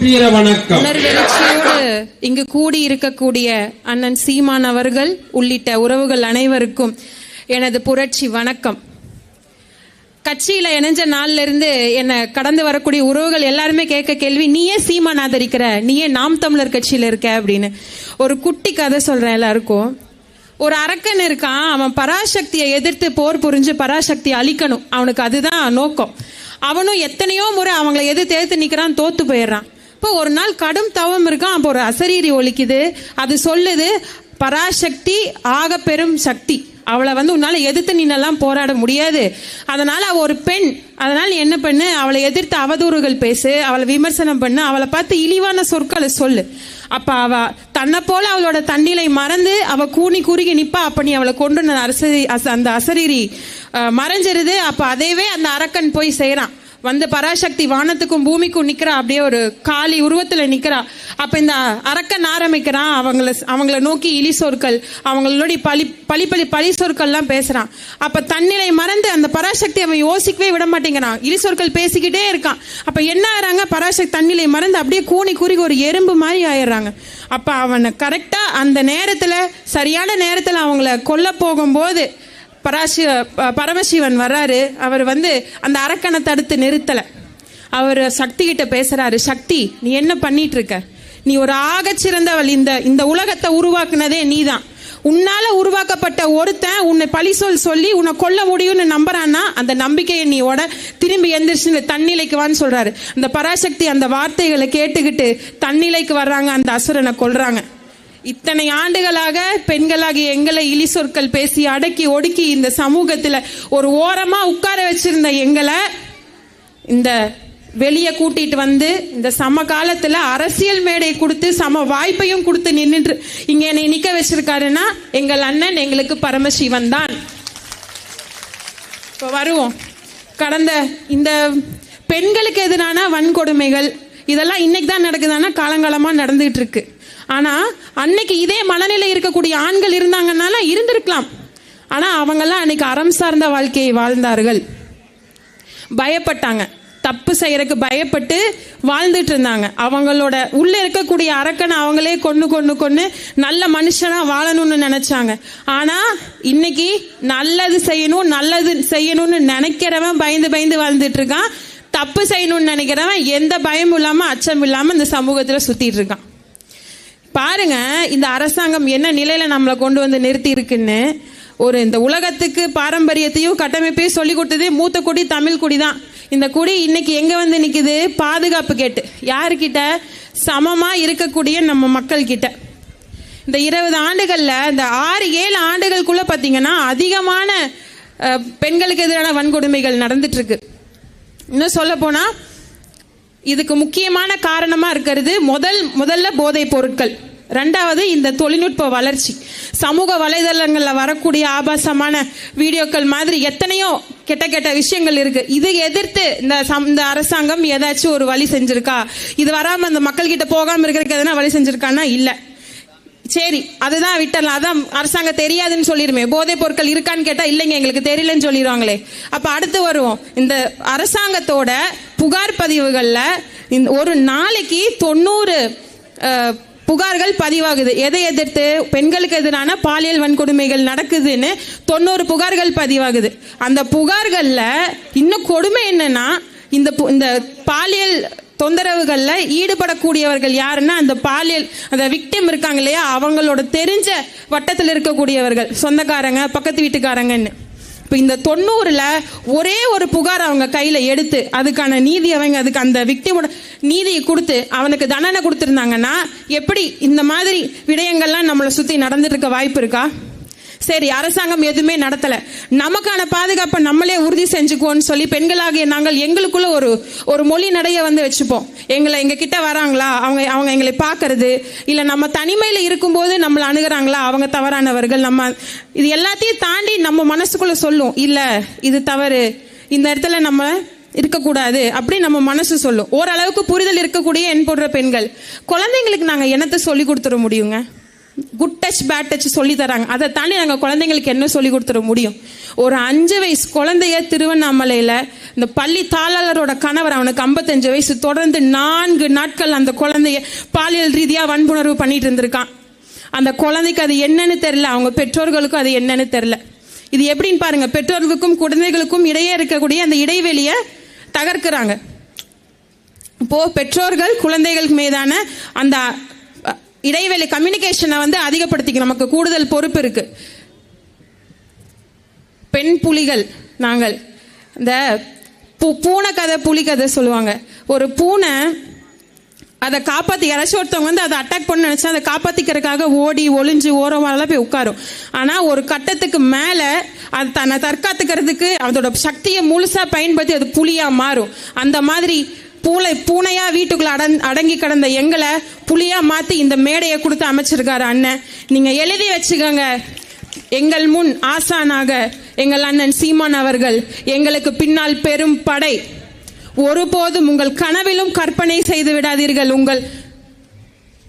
உணர்வெழுச்சியோடு இங்கு கூடி இருக்கக்கூடிய அண்ணன் சீமான் அவர்கள் உள்ளிட்ட உறவுகள் அனைவருக்கும் எனது புரட்சி வணக்கம். கட்சியில இணைஞ்ச நாள்ல இருந்து என்ன கடந்து வரக்கூடிய உறவுகள் எல்லாருமே கேட்க கேள்வி நீயே சீமான் ஆதரிக்கிற? நீயே நாம் தமிழர் கட்சியில இருக்க? அப்படின்னு ஒரு குட்டி கதை சொல்றேன் எல்லாருக்கும். ஒரு அரக்கன் இருக்கான் அவன் பராசக்தியை எதிர்த்து போர் புரிஞ்சு பராசக்தியை அழிக்கணும். அவனுக்கு அதுதான் நோக்கம். அவனும் எத்தனையோ முறை அவங்களை எதிர்த்து எதிர்த்து நிக்கிறான் தோத்து போயிடுறான். அப்போ ஒரு நாள் கடும் தவம் இருக்கும் அப்போ ஒரு அசரீரி ஒலிக்குது. அது சொல்லுது பராசக்தி ஆக பெரும் சக்தி. அவளை வந்து உன்னால எதிர்த்து நின்னெல்லாம் போராட முடியாது. அதனால அவ ஒரு பெண். அதனால நீ என்ன பண்ணு? அவளை எதிர்த்து அவதூறுகள் பேசு. அவளை விமர்சனம் பண்ணு. அவளை பார்த்து இழிவான சொற்களை சொல்லு. அப்ப அவ தன்னை போல அவளோட தண்ணிலை மறந்து அவ கூனி குறுகி நிப்பா. அப்ப நீ அவளை கொண்டு வந்த அரசரி அந்த அசரீரி மறைஞ்சிருது. அப்ப அதையவே அந்த அரக்கன் போய் செய்யறான் வந்து பராசக்தி வானத்துக்கும் பூமிக்கும் நிக்கிறா அப்படியே ஒரு காளி உருவத்துல நிக்கிறா. அப்ப இந்த அரக்கன் ஆரம்பிக்கிறான் அவங்கள அவங்கள நோக்கி இழி சொற்கள் அவங்களோட பழி பழி பழி பழி சொற்கள்லாம் பேசுறான். அப்ப தன்னிலை மறந்து அந்த பராசக்தி அவன் யோசிக்கவே விட மாட்டேங்கிறான். இழி சொற்கள் பேசிக்கிட்டே இருக்கான். அப்ப என்ன ஆறாங்க? பராசக்தி தன்னிலை மறந்து அப்படியே கூனி குறுகி ஒரு எறும்பு மாதிரி ஆயிடுறாங்க. அப்ப அவனை கரெக்டா அந்த நேரத்துல சரியான நேரத்துல அவங்கள கொல்ல போகும்போது பராசி ப- பரமசிவன் வர்றாரு. அவர் வந்து அந்த அரக்கனை தடுத்து நிறுத்தல. அவர் சக்தி கிட்ட பேசுறாரு சக்தி நீ என்ன பண்ணிட்டு இருக்க நீ ஒரு ஆகச்சிறந்தவள். இந்த இந்த உலகத்தை உருவாக்குனதே நீதான். உன்னால உருவாக்கப்பட்ட ஒருத்தன் உன்னை பழி சொல் சொல்லி உன்னை கொல்ல முடியும்னு நம்புறான்னா அந்த நம்பிக்கையை நீ உட திரும்பி எந்திரிச்சு தன்னிலைக்கு வான்னு சொல்றாரு. அந்த பராசக்தி அந்த வார்த்தைகளை கேட்டுக்கிட்டு தன்னிலைக்கு வர்றாங்க அந்த அசுரனை கொல்றாங்க. இத்தனை ஆண்டுகளாக பெண்களாகிய எங்களை இழி சொற்கள் பேசி அடக்கி ஒடுக்கி இந்த சமூகத்தில் ஒரு ஓரமா உட்கார வச்சிருந்த எங்களை இந்த வெளியே கூட்டிட்டு வந்து இந்த சம காலத்துல அரசியல் மேடை கொடுத்து சம வாய்ப்பையும் கொடுத்து நின்று இங்க என்னை நிக்க வச்சிருக்காருன்னா எங்கள் அண்ணன் எங்களுக்கு பரமசிவன் தான். இப்போ வருவோம். கடந்த இந்த பெண்களுக்கு எதிரான வன்கொடுமைகள் இதெல்லாம் இன்னைக்கு தான் நடக்குதுன்னா காலங்காலமா நடந்துகிட்டு இருக்கு ஆனா அன்னைக்கு இதே மனநிலை இருக்கக்கூடிய ஆண்கள் இருந்தாங்கன்னால இருந்திருக்கலாம். ஆனா அவங்கெல்லாம் அன்னைக்கு அறம் சார்ந்த வாழ்க்கையை வாழ்ந்தார்கள். பயப்பட்டாங்க. தப்பு செய்யறதுக்கு பயப்பட்டு வாழ்ந்துட்டு இருந்தாங்க அவங்களோட உள்ள இருக்கக்கூடிய அரக்கனை அவங்களே கொண்டு கொண்டு கொண்டு நல்ல மனுஷனா வாழணும்னு நினைச்சாங்க. ஆனா இன்னைக்கு நல்லது செய்யணும் நல்லது செய்யணும்னு நினைக்கிறவன் பயந்து பயந்து வாழ்ந்துட்டு இருக்கான் தப்பு செய்யணும்னு நினைக்கிறவன் எந்த பயமும் இல்லாமல் அச்சம் இல்லாமல் இந்த சமூகத்தில் சுத்திட்டு இருக்கான். பாருங்க இந்த அரசாங்கம் என்ன நிலையில நம்மளை கொண்டு வந்து நிறுத்தி இருக்குன்னு ஒரு இந்த உலகத்துக்கு பாரம்பரியத்தையும் கட்டமைப்பையும் சொல்லி கொடுத்ததே மூத்த குடி தமிழ் குடி தான். இந்த குடி இன்னைக்கு எங்க வந்து நிக்குது? பாதுகாப்பு கேட்டு. யாருக்கிட்ட? சமமா இருக்கக்கூடிய நம்ம மக்கள் கிட்ட இந்த இருபது ஆண்டுகள்ல இந்த ஆறு ஏழு ஆண்டுகளுக்குள்ள பாத்தீங்கன்னா அதிகமான பெண்களுக்கு எதிரான வன்கொடுமைகள் நடந்துட்டு இருக்கு. இன்னும் சொல்ல போனா இதுக்கு முக்கியமான காரணமா இருக்கிறது முதல் முதல்ல போதைப் பொருட்கள். ரெண்டாவது இந்த தொழில்நுட்ப வளர்ச்சி. சமூக வலைதளங்களில் வரக்கூடிய ஆபாசமான வீடியோக்கள் மாதிரி எத்தனையோ கெட்ட கெட்ட விஷயங்கள் இருக்கு. இது எதிர்த்து இந்த சம்- இந்த அரசாங்கம் ஏதாச்சும் ஒரு வழி செஞ்சிருக்கா? இது வராம இந்த மக்கள்கிட்ட போகாம இருக்கிறதுக்கு எதனா வழி செஞ்சிருக்கான்னா இல்லை. சரி அதுதான் விட்டலாம் அதான் அரசாங்கம் தெரியாதுன்னு சொல்லிருமே போதைப் பொருட்கள் இருக்கான்னு கேட்டா இல்லைங்க எங்களுக்கு தெரியலன்னு சொல்லிடுவாங்களே. அப்ப அடுத்து வருவோம். இந்த அரசாங்கத்தோட புகார் பதிவுகள்ல இந்த ஒரு நாளைக்கு தொண்ணூறு புகார்கள் பதிவாகுது. எதை எதிர்த்து? பெண்களுக்கு எதிரான பாலியல் வன்கொடுமைகள் நடக்குதுன்னு தொண்ணூறு புகார்கள் பதிவாகுது. அந்த புகார்கள்ல இன்னும் கொடுமை என்னன்னா இந்த பு- இந்த பாலியல் தொந்தரவுகளில் ஈடுபடக்கூடியவர்கள் யாருன்னா அந்த பாலியல் அந்த விக்டிம் இருக்காங்க இல்லையா அவங்களோட தெரிஞ்ச வட்டத்தில் இருக்கக்கூடியவர்கள். சொந்தக்காரங்க பக்கத்து வீட்டுக்காரங்கன்னு. இப்போ இந்த தொண்ணூறில் ஒரே ஒரு புகார் அவங்க கையில் எடுத்து அதுக்கான நீதி அவங்க அதுக்கு அந்த விக்டிமோட நீதியை கொடுத்து அவனுக்கு தண்டனை கொடுத்துருந்தாங்கன்னா எப்படி இந்த மாதிரி விடயங்கள்லாம் நம்மளை சுற்றி நடந்துட்டு இருக்க வாய்ப்பு இருக்கா? சரி அரசாங்கம் எதுவுமே நடத்தல. நமக்கான பாதுகாப்பை நம்மளே உறுதி செஞ்சுக்குவோம்னு சொல்லி பெண்களாகிய நாங்கள் எங்களுக்குள்ள ஒரு ஒரு மொழி நடைய வந்து வச்சுப்போம். எங்களை எங்க கிட்ட வராங்களா? அவங்க அவங்க எங்களை பார்க்கறது. இல்ல நம்ம தனிமையில இருக்கும்போது நம்மளை அணுகிறாங்களா? அவங்க தவறானவர்கள் நம்ம இது எல்லாத்தையும் தாண்டி நம்ம மனசுக்குள்ள சொல்லும். இல்ல இது தவறு. இந்த இடத்துல நம்ம இருக்கக்கூடாது அப்படி நம்ம மனசு சொல்லும். ஓரளவுக்கு புரிதல் இருக்கக்கூடிய என் போடுற பெண்கள். குழந்தைங்களுக்கு நாங்கள் என்னத்தை சொல்லி கொடுத்துட முடியுங்க? குட் டச் பேட் டச் சொல்லி தராங்க. அதை தாண்டி நாங்கள் குழந்தைங்களுக்கு என்ன சொல்லி கொடுத்துட முடியும்? ஒரு அஞ்சு வயசு குழந்தைய திருவண்ணாமலையில் இந்த பள்ளி தாளாளரோட கணவர் அவனுக்கு 55 வயசு. தொடர்ந்து நான்கு நாட்கள் அந்த குழந்தைய பாலியல் ரீதியாக வன்புணர்வு பண்ணிட்டு இருந்திருக்கான். அந்த குழந்தைக்கு அது என்னன்னு தெரில அவங்க பெற்றோர்களுக்கும் அது என்னன்னு தெரில இது எப்படின்னு பாருங்க. பெற்றோர்களுக்கும் குழந்தைகளுக்கும் இடையே இருக்கக்கூடிய அந்த இடைவெளியை தகர்க்கிறாங்க. இப்போ பெற்றோர்கள் குழந்தைகளுக்கு மீதான அந்த இடைவெளி கம்யூனிகேஷனை வந்து அதிகப்படுத்திக்க நமக்கு கூடுதல் பொறுப்பு இருக்கு. பெண் புலிகள் நாங்கள் இந்த பூ- பூனை கதை புலி கதை சொல்லுவாங்க. ஒரு பூனை அதை காப்பாத்தி யாராச்சும் ஒருத்தவங்க வந்து அதை அட்டாக் பண்ண நினைச்சா அதை காப்பாத்திக்கிறதுக்காக ஓடி ஒளிஞ்சு ஓரமாலாம் போய் உட்காரும். ஆனா ஒரு கட்டத்துக்கு மேல அது தன்னை தற்காத்துக்கிறதுக்கு அதோட சக்தியை முழுசா பயன்படுத்தி அது புலியா மாறும். அந்த மாதிரி பூனை பூனையா வீட்டுக்குள்ள அடங் அடங்கி கிடந்த எங்களை புலியா மாத்தி இந்த மேடையை கொடுத்து அமைச்சிருக்காரு அண்ணன். நீங்க எழுதி வச்சுக்கோங்க. எங்கள் முன் ஆசானாக எங்கள் அண்ணன் சீமான் அவர்கள் எங்களுக்கு பின்னால் பெரும் படை. ஒருபோதும் உங்கள் கனவிலும் கற்பனை செய்து விடாதீர்கள். உங்கள்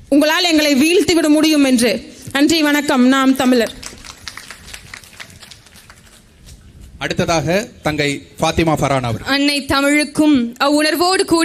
உங்களால் எங்களை வீழ்த்தி விட முடியும் என்று. நன்றி வணக்கம். நாம் தமிழர். அடுத்ததாக தங்கை ஃபாத்திமா ஃபரான் அவர் அன்னை தமிழுக்கும் அவ்வுணர்வோடு கூடி